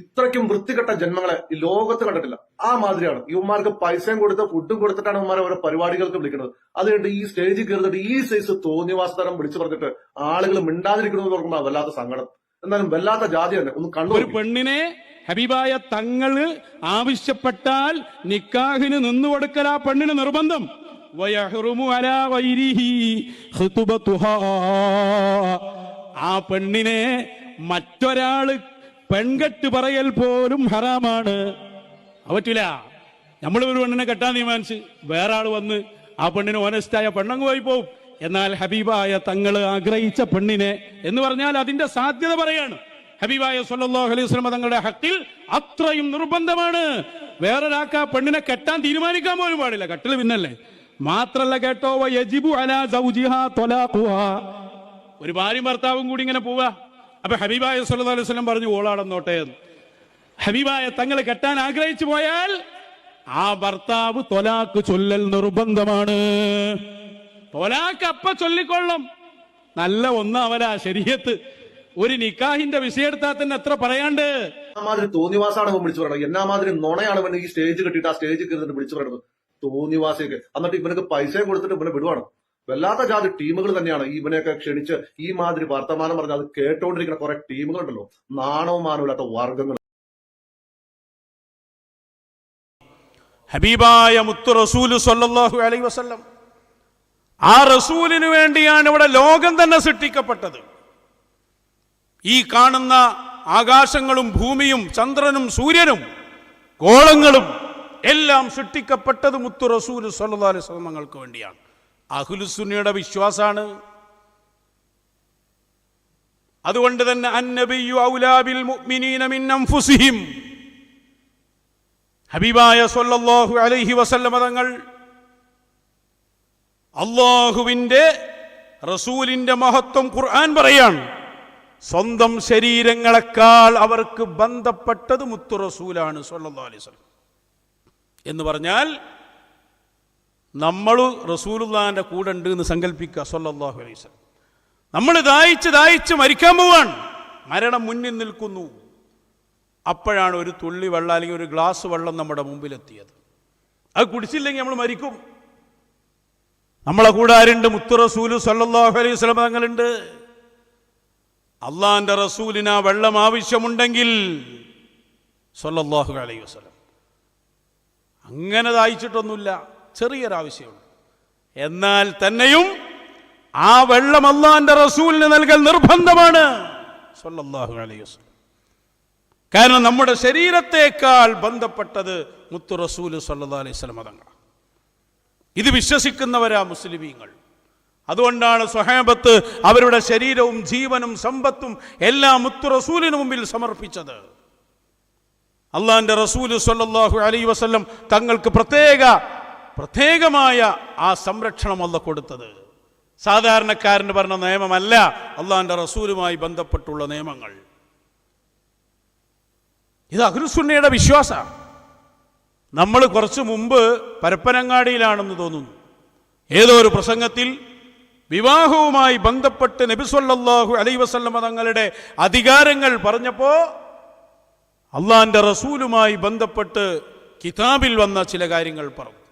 ഇത്രയ്ക്കും വൃത്തികെട്ട ജന്മങ്ങളെ ഈ ലോകത്ത് കണ്ടിട്ടില്ല. ആ മാതിരിയാണ്. ഇവന്മാർക്ക് പൈസയും കൊടുത്ത് ഫുഡും കൊടുത്തിട്ടാണ് ഇവന്മാരെ ഓരോ പരിപാടികൾക്ക് വിളിക്കുന്നത്. അതുകൊണ്ട് ഈ സ്റ്റേജിൽ കയറിയിട്ട് ഈ സൈസ് തോന്നിവാസതരം വിളിച്ചു പറഞ്ഞിട്ട് ആളുകൾ മിണ്ടാതിരിക്കണമെന്ന് നോക്കുമ്പോൾ വല്ലാത്ത സങ്കടം. എന്നാലും വല്ലാത്ത ജാതി തന്നെ. ഒന്ന് കണ്ടു ഒരു പെണ്ണിനെ ഹബീബായ തങ്ങൾ ആവശ്യപ്പെട്ടാൽ നിക്കാഹിന് നിന്നു കൊടുക്കൽ ആ പെണ്ണിന് നിർബന്ധം. ആ പെണ്ണിനെ മറ്റൊരാൾ പെൺകെട്ട് പറയൽ പോലും ഹറാമാണ്. പറ്റൂല. നമ്മൾ ഒരു പെണ്ണിനെ കെട്ടാൻ തീരുമാനിച്ച് വേറെ ആൾ വന്ന് ആ പെണ്ണിന് ഓനസ്റ്റായ പെണ്ണങ്ങ് പോയി പോവും. എന്നാൽ ഹബീബായ തങ്ങൾ ആഗ്രഹിച്ച പെണ്ണിനെ എന്ന് പറഞ്ഞാൽ അതിന്റെ സാധ്യത പറയാണ്. ഹബീബായ സല്ലല്ലാഹു അലൈഹി വസല്ലം തങ്ങളുടെ ഹക്കിൽ അത്രയും നിർബന്ധമാണ്. വേറൊരാൾക്ക് ആ പെണ്ണിനെ കെട്ടാൻ തീരുമാനിക്കാൻ പോലും പാടില്ല. കെട്ടൽ പിന്നല്ലേ. മാത്രല്ല കേട്ടോ. ഒരു ഭാര്യയും ഭർത്താവും കൂടി ഇങ്ങനെ പോവുക അപ്പൊ ഹബീബായ സല്ലല്ലാഹു അലൈഹി സ്വലം പറഞ്ഞു ഓളാടന്നോട്ടെ നോട്ടെ ഹബീബായ തങ്ങൾ കെട്ടാൻ ആഗ്രഹിച്ചു പോയാൽ ആ ഭർത്താവ് തൊലാക്ക് ചൊല്ലൽ നിർബന്ധമാണ്. തൊലാക്ക് അപ്പ ചൊല്ലിക്കൊള്ളും. നല്ല ഒന്നാവല ശരിയത്ത് ഒരു നിക്കാഹിന്റെ വിഷയെടുത്താൽ തന്നെ എത്ര പറയാണ്ട്? മാതിരി തോന്നിവാസാണ് അവൻ വിളിച്ചു പറയുന്നത് എന്നാ മാതിരി നുണയാണ് ഈ സ്റ്റേജ് കെട്ടിയിട്ട് ആ സ്റ്റേജ് കയറി വിളിച്ചു പറയുന്നത് തോന്നിവാസിയൊക്കെ. എന്നിട്ട് ഇവനൊക്കെ പൈസയും കൊടുത്തിട്ട് ഇവനെ വിടുവാണ്. വല്ലാത്ത ജാതി ടീമുകൾ തന്നെയാണ് ഇവനെയൊക്കെ ക്ഷണിച്ച് ഈ മാതിരി വർത്തമാനം പറഞ്ഞ് അത് കേട്ടോണ്ടിരിക്കുന്ന കുറെ ടീമുകളുണ്ടല്ലോ. നാണവും മാനവും വർഗങ്ങൾ ഹബീബായ മുത്തു റസൂൽ സല്ലല്ലാഹു അലൈഹി വസല്ലം. ആ റസൂലിനു വേണ്ടിയാണ് ഇവിടെ ലോകം തന്നെ സൃഷ്ടിക്കപ്പെട്ടത്. ഈ കാണുന്ന ആകാശങ്ങളും ഭൂമിയും ചന്ദ്രനും സൂര്യനും ഗോളങ്ങളും എല്ലാം സൃഷ്ടിക്കപ്പെട്ടത് മുത്തു റസൂൽ സല്ലാ അലൈഹി സ്വലമങ്ങൾക്ക് വേണ്ടിയാണ്. അഹുലുസുന്നിയുടെ വിശ്വാസാണ്. അതുകൊണ്ട് തന്നെ അന്നബിയു ഔലാബിൽ ഹബീബായ സല്ലല്ലാഹു അലൈഹി വസല്ലമ തങ്ങൾ അള്ളാഹുവിന്റെ റസൂലിന്റെ മഹത്വം ഖുർആൻ പറയാണ്. സ്വന്തം ശരീരങ്ങളെക്കാൾ അവർക്ക് ബന്ധപ്പെട്ടത് മുത്തു റസൂലാണ് സല്ലല്ലാഹു അലൈഹി വസല്ലം. എന്ന് പറഞ്ഞാൽ നമ്മൾ റസൂലുള്ളാന്റെ കൂടെ ഉണ്ട് എന്ന് സങ്കല്പിക്കുക സല്ലല്ലാഹു അലൈഹി വസല്ലം. നമ്മൾ ദാഹിച്ച് ദാഹിച്ച് മരിക്കാൻ പോവാണ്. മരണം മുന്നിൽ നിൽക്കുന്നു. അപ്പോഴാണ് ഒരു തുള്ളി വെള്ളം അല്ലെങ്കിൽ ഒരു ഗ്ലാസ് വെള്ളം നമ്മുടെ മുമ്പിലെത്തിയത്. അത് കുടിച്ചില്ലെങ്കിൽ നമ്മൾ മരിക്കും. നമ്മളെ കൂടെ ആരുണ്ട്? മുത്തു റസൂൽ സല്ലല്ലാഹു അലൈഹി വസല്ലം തങ്ങളുണ്ട്. അള്ളാന്റെ റസൂലിന് ആ വെള്ളം ആവശ്യമുണ്ടെങ്കിൽ സല്ലല്ലാഹു അലൈഹി വസല്ലം. അങ്ങനെ ദാഹിച്ചിട്ടൊന്നുമില്ല. ചെറിയൊരാവശ്യമുണ്ട്. എന്നാൽ തന്നെയും ആ വെള്ളം അള്ളാന്റെ റസൂലിന് നൽകൽ നിർബന്ധമാണ്. അലൈഹി വസല്ലം. കാരണം നമ്മുടെ ശരീരത്തേക്കാൾ ബന്ധപ്പെട്ടത് മുത്തു റസൂൽ സല്ലാ അലൈഹി സ്വലം തങ്ങളാണ് ഇത് വിശ്വസിക്കുന്നവരാ മുസ്ലിമീങ്ങൾ. അതുകൊണ്ടാണ് സ്വഹേബത്ത് അവരുടെ ശരീരവും ജീവനും സമ്പത്തും എല്ലാം മുത്തു റസൂലിന് മുമ്പിൽ സമർപ്പിച്ചത്. അള്ളാന്റെ റസൂൽ സല്ലാഹു അലൈ വസ്ലം തങ്ങൾക്ക് പ്രത്യേക പ്രത്യേകമായ ആ സംരക്ഷണം അല്ല കൊടുത്തത്. സാധാരണക്കാരന് പറഞ്ഞ നിയമമല്ല അള്ളാന്റെ റസൂലുമായി ബന്ധപ്പെട്ടുള്ള നിയമങ്ങൾ. ഇത് അഹ്ലുസുന്നയുടെ വിശ്വാസമാണ്. നമ്മൾ കുറച്ച് മുമ്പ് പരപ്പനങ്ങാടിയിലാണെന്ന് തോന്നുന്നു. ഏതോ ഒരു പ്രസംഗത്തിൽ വിവാഹവുമായി ബന്ധപ്പെട്ട് നബിസ്വല്ലാഹു അലൈ വസല്ലമ തങ്ങളുടെ അധികാരങ്ങൾ പറഞ്ഞപ്പോൾ അള്ളാന്റെ റസൂലുമായി ബന്ധപ്പെട്ട് കിതാബിൽ വന്ന ചില കാര്യങ്ങൾ പറഞ്ഞു.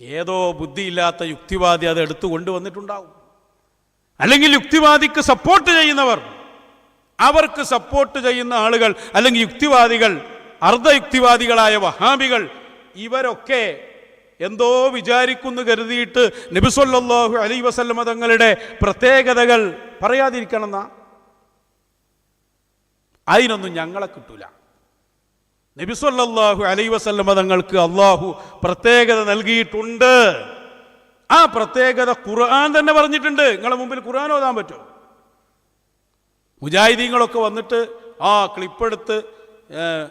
ഏതോ ബുദ്ധിയില്ലാത്ത യുക്തിവാദി അത് എടുത്തു കൊണ്ടുവന്നിട്ടുണ്ടാവും. അല്ലെങ്കിൽ യുക്തിവാദിക്ക് സപ്പോർട്ട് ചെയ്യുന്നവർ അവർക്ക് സപ്പോർട്ട് ചെയ്യുന്ന ആളുകൾ അല്ലെങ്കിൽ യുക്തിവാദികൾ അർദ്ധയുക്തിവാദികളായ വഹാബികൾ ഇവരൊക്കെ എന്തോ വിചാരിക്കുന്നു കരുതിയിട്ട് നബിസൊല്ലാഹു അലൈ വസല്ലമ തങ്ങളുടെ പ്രത്യേകതകൾ പറയാതിരിക്കണമെന്ന? അതിനൊന്നും ഞങ്ങളെ കിട്ടൂല. നബിസൊല്ലാഹു അലൈ വസല്ലമ തങ്ങൾക്ക് അള്ളാഹു പ്രത്യേകത നൽകിയിട്ടുണ്ട്. ആ പ്രത്യേകത ഖുർആൻ തന്നെ പറഞ്ഞിട്ടുണ്ട്. നിങ്ങളെ മുമ്പിൽ ഖുർആൻ ഓതാൻ പറ്റുമോ? മുജാഹിദീങ്ങളൊക്കെ വന്നിട്ട് ആ ക്ലിപ്പെടുത്ത്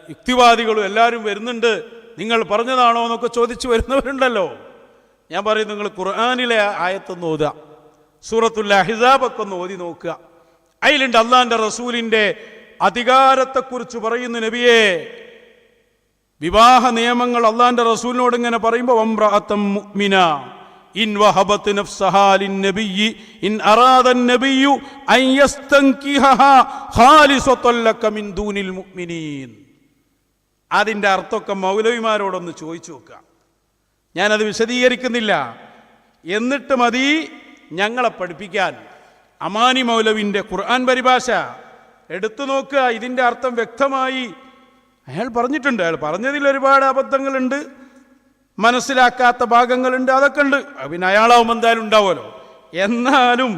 യുക്തിവാദികളും എല്ലാവരും വരുന്നുണ്ട്. നിങ്ങൾ പറഞ്ഞതാണോ എന്നൊക്കെ ചോദിച്ചു വരുന്നവരുണ്ടല്ലോ. ഞാൻ പറയും നിങ്ങൾ ഖുർആാനിലെ ആയത്തൊന്ന് ഓതുക. സൂറത്തുൽ അഹിസാബൊക്കെ ഒന്ന് ഓതി നോക്കുക. അതിലുണ്ട് അള്ളാന്റെ റസൂലിന്റെ അധികാരത്തെക്കുറിച്ച് പറയുന്ന നബിയെ. വിവാഹ നിയമങ്ങൾ അള്ളാന്റെ റസൂലിനോട് ഇങ്ങനെ പറയുമ്പോൾ അതിന്റെ ഇൻ ഇൻ അറാദൻ നബിയ്യു അൻ യസ്തൻകിഹഹാ ഖാലിസത്തൻ ലക മിൻ ദൂനിൽ മുഅ്മിനീൻ. അർത്ഥമൊക്കെ മൗലവിമാരോടൊന്ന് ചോദിച്ചു നോക്കുക. ഞാനത് വിശദീകരിക്കുന്നില്ല. എന്നിട്ട് മതി ഞങ്ങളെ പഠിപ്പിക്കാൻ. അമാനി മൗലവിന്റെ ഖുർആൻ പരിഭാഷ എടുത്തു നോക്കുക. ഇതിന്റെ അർത്ഥം വ്യക്തമായി അയാൾ പറഞ്ഞിട്ടുണ്ട് അയാൾ പറഞ്ഞതിൽ ഒരുപാട് അബദ്ധങ്ങളുണ്ട് മനസ്സിലാക്കാത്ത ഭാഗങ്ങളുണ്ട് അതൊക്കെ ഉണ്ട്. പിന്നെ അയാളാവും എന്തായാലും ഉണ്ടാവുമല്ലോ. എന്നാലും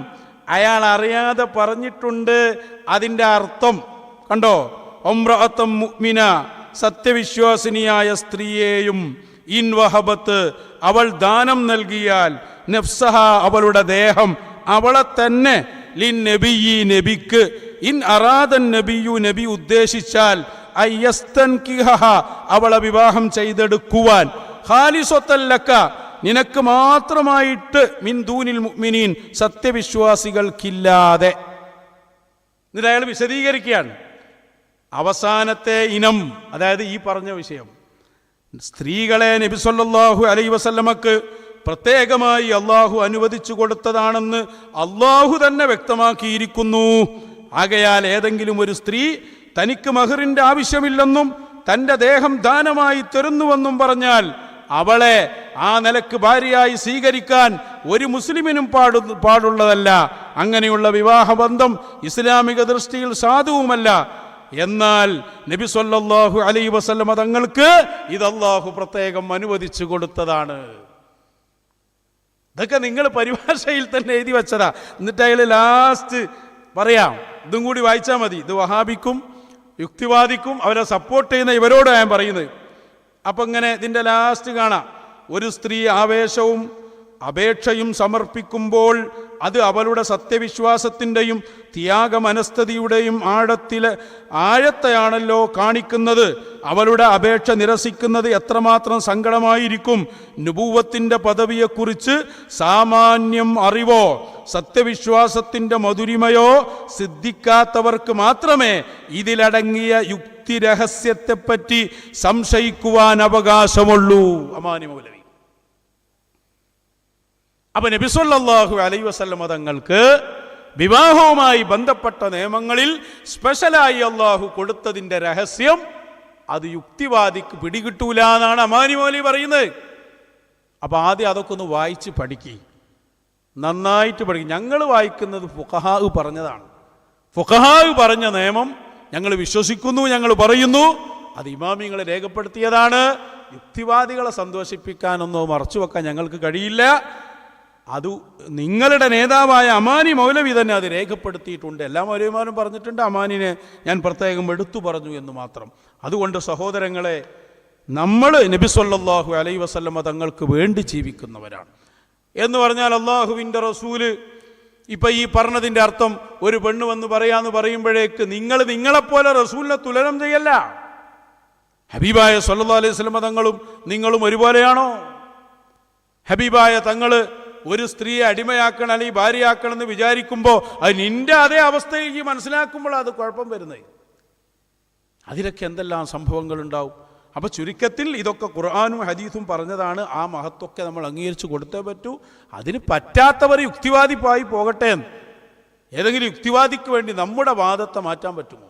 അയാൾ അറിയാതെ പറഞ്ഞിട്ടുണ്ട് അതിന്റെ അർത്ഥം. കണ്ടോ? ഒമ്രഅത്തം മുഗ്മിന സത്യവിശ്വാസിനിയായ സ്ത്രീയെയും ഇൻ വഹബത്ത് അവൾ ദാനം നൽകിയാൽ നെഫ്സഹ അവളുടെ ദേഹം അവളെ തന്നെ ലിൻ നബിയി നബിക്ക്. ഇൻ അറാദൻ നബിയു നബി ഉദ്ദേശിച്ചാൽ അവളെ വിവാഹം ചെയ്തെടുക്കുവാൻ. ഹാലിസ്വത്തല്ലക്ക നിനക്ക് മാത്രമായിട്ട് മിൻ മുഗ്മിനീൻ സത്യവിശ്വാസികൾക്കില്ലാതെ. എന്നിട്ട് അയാൾ വിശദീകരിക്കുകയാണ്. അവസാനത്തെ ഇനം അതായത് ഈ പറഞ്ഞ വിഷയം. സ്ത്രീകളെ നബിസൊല്ലാഹു അലൈ വസല്ലമക്ക് പ്രത്യേകമായി അള്ളാഹു അനുവദിച്ചു കൊടുത്തതാണെന്ന് അള്ളാഹു തന്നെ വ്യക്തമാക്കിയിരിക്കുന്നു. ആകയാൽ ഏതെങ്കിലും ഒരു സ്ത്രീ തനിക്ക് മഹറിന്റെ ആവശ്യമില്ലെന്നും തന്റെ ദേഹം ദാനമായി തരുന്നുവെന്നും പറഞ്ഞാൽ അവളെ ആ നിലയ്ക്ക് ഭാര്യയായി സ്വീകരിക്കാൻ ഒരു മുസ്ലിമിനും പാടു പാടുള്ളതല്ല. അങ്ങനെയുള്ള വിവാഹബന്ധം ഇസ്ലാമിക ദൃഷ്ടിയിൽ സാധുവുമല്ല. എന്നാൽ നബി സല്ലല്ലാഹു അലൈ വസല്ലമ തങ്ങൾക്ക് ഇത് പ്രത്യേകം അനുവദിച്ചു കൊടുത്തതാണ്. ഇതൊക്കെ നിങ്ങൾ പരിഭാഷയിൽ തന്നെ എഴുതി വെച്ചതാ. എന്നിട്ട് അയാൾ ലാസ്റ്റ് പറയാം. ഇതും കൂടി വായിച്ചാൽ മതി. ഇത് വഹാബിക്കും യുക്തിവാദിക്കും അവരെ സപ്പോർട്ട് ചെയ്യുന്ന ഇവരോട് ഞാൻ പറയുന്നത്. അപ്പം ഇങ്ങനെ ഇതിന്റെ ലാസ്റ്റ് കാണാം. ഒരു സ്ത്രീ ആവേശവും അപേക്ഷയും സമർപ്പിക്കുമ്പോൾ അത് അവളുടെ സത്യവിശ്വാസത്തിന്റെയും ത്യാഗ മനസ്ഥതിയുടെയും ആഴത്തിലെ ആഴത്തെയാണല്ലോ കാണിക്കുന്നത്. അവളുടെ അപേക്ഷ നിരസിക്കുന്നത് എത്രമാത്രം സങ്കടമായിരിക്കും. നുപൂവത്തിന്റെ പദവിയെക്കുറിച്ച് സാമാന്യം അറിവോ? സത്യവിശ്വാസത്തിന്റെ മധുരിമയോ സിദ്ധിക്കാത്തവർക്ക് മാത്രമേ ഇതിലടങ്ങിയ യുക്തി രഹസ്യത്തെപ്പറ്റി സംശയിക്കുവാൻ അവകാശമുള്ളൂ. അമാനി മൗലവി. അപ്പൊ നബിസുല്ലാഹു അലൈ വസല്ലമ തങ്ങൾക്ക് വിവാഹവുമായി ബന്ധപ്പെട്ട നിയമങ്ങളിൽ സ്പെഷ്യലായി അള്ളാഹു കൊടുത്തതിന്റെ രഹസ്യം അത് യുക്തിവാദിക്ക് പിടികിട്ടൂല എന്നാണ് അമാനി മൗലി പറയുന്നത്. അപ്പൊ ആദ്യം അതൊക്കെ ഒന്ന് വായിച്ച് പഠിക്കുക നന്നായിട്ട് പഠിക്കും. ഞങ്ങൾ വായിക്കുന്നത് ഫുഖഹാവ് പറഞ്ഞതാണ്. ഫുഖഹാവ് പറഞ്ഞ നിയമം ഞങ്ങൾ വിശ്വസിക്കുന്നു ഞങ്ങൾ പറയുന്നു. അത് ഇമാമിങ്ങളെ രേഖപ്പെടുത്തിയതാണ്. യുക്തിവാദികളെ സന്തോഷിപ്പിക്കാനൊന്നോ മറച്ചു വെക്കാൻ ഞങ്ങൾക്ക് കഴിയില്ല. അത് നിങ്ങളുടെ നേതാവായ അമാനി മൗലവി തന്നെ അത് രേഖപ്പെടുത്തിയിട്ടുണ്ട്. എല്ലാ മൗലവിമാരും പറഞ്ഞിട്ടുണ്ട് അമാനിനെ ഞാൻ പ്രത്യേകം എടുത്തു പറഞ്ഞു എന്ന് മാത്രം. അതുകൊണ്ട് സഹോദരങ്ങളെ നമ്മൾ നബി സല്ലല്ലാഹു അലൈ വസല്ലമ തങ്ങൾക്ക് വേണ്ടി ജീവിക്കുന്നവരാണ്. എന്ന് പറഞ്ഞാൽ അള്ളാഹുവിന്റെ റസൂൽ ഇപ്പം ഈ പറഞ്ഞതിന്റെ അർത്ഥം ഒരു പെണ്ണ് വന്ന് പറയാന്ന് പറയുമ്പോഴേക്ക് നിങ്ങൾ നിങ്ങളെപ്പോലെ റസൂലിനെ തുലനം ചെയ്യല്ല. ഹബീബായ സല്ലാ അലൈഹി സ്വലമ തങ്ങളും നിങ്ങളും ഒരുപോലെയാണോ? ഹബീബായ തങ്ങൾ ഒരു സ്ത്രീയെ അടിമയാക്കണം അല്ലെങ്കിൽ ഭാര്യയാക്കണം എന്ന് വിചാരിക്കുമ്പോൾ അത് നിന്റെ അതേ അവസ്ഥയിൽ ഈ മനസ്സിലാക്കുമ്പോൾ അത് കുഴപ്പം വരുന്നത്. അതിലൊക്കെ എന്തെല്ലാം സംഭവങ്ങൾ ഉണ്ടാവും അപ്പൊ ചുരുക്കത്തിൽ ഇതൊക്കെ ഖുർആാനും ഹദീസും പറഞ്ഞതാണ് ആ മഹത്വമൊക്കെ നമ്മൾ അംഗീകരിച്ചു കൊടുത്തേ പറ്റൂ അതിന് പറ്റാത്തവർ യുക്തിവാദിപ്പായി പോകട്ടെ എന്ന്. ഏതെങ്കിലും യുക്തിവാദിക്ക് വേണ്ടി നമ്മുടെ വാദത്തെ മാറ്റാൻ പറ്റുമോ